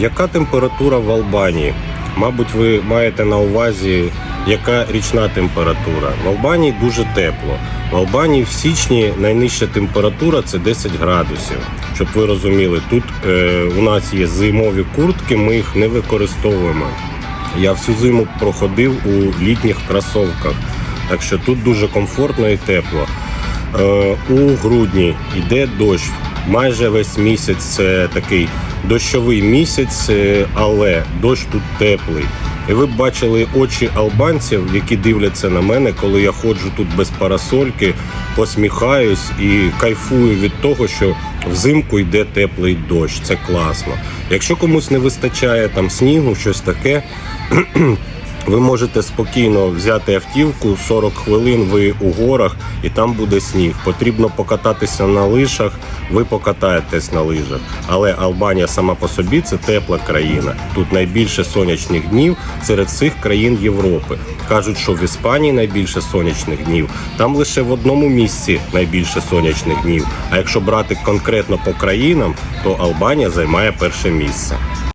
Яка температура в Албанії? Мабуть, ви маєте на увазі, яка річна температура. В Албанії дуже тепло. В Албанії в січні найнижча температура це 10 градусів. Щоб ви розуміли, тут е, у нас є зимові куртки, ми їх не використовуємо. Я всю зиму проходив у літніх кросовках, так що тут дуже комфортно і тепло. Е, у грудні йде дощ. Майже весь місяць це такий дощовий місяць, е, але дощ тут теплий. І ви б бачили очі албанців, які дивляться на мене, коли я ходжу тут без парасольки, посміхаюсь і кайфую від того, що взимку йде теплий дощ. Це класно. Якщо комусь не вистачає там снігу, щось таке, ви можете спокійно взяти автівку 40 хвилин. Ви у горах, і там буде сніг. Потрібно покататися на лижах. Ви покатаєтесь на лижах. Але Албанія сама по собі це тепла країна. Тут найбільше сонячних днів серед всіх країн Європи. Кажуть, що в Іспанії найбільше сонячних днів. Там лише в одному місці найбільше сонячних днів. А якщо брати конкретно по країнам, то Албанія займає перше місце.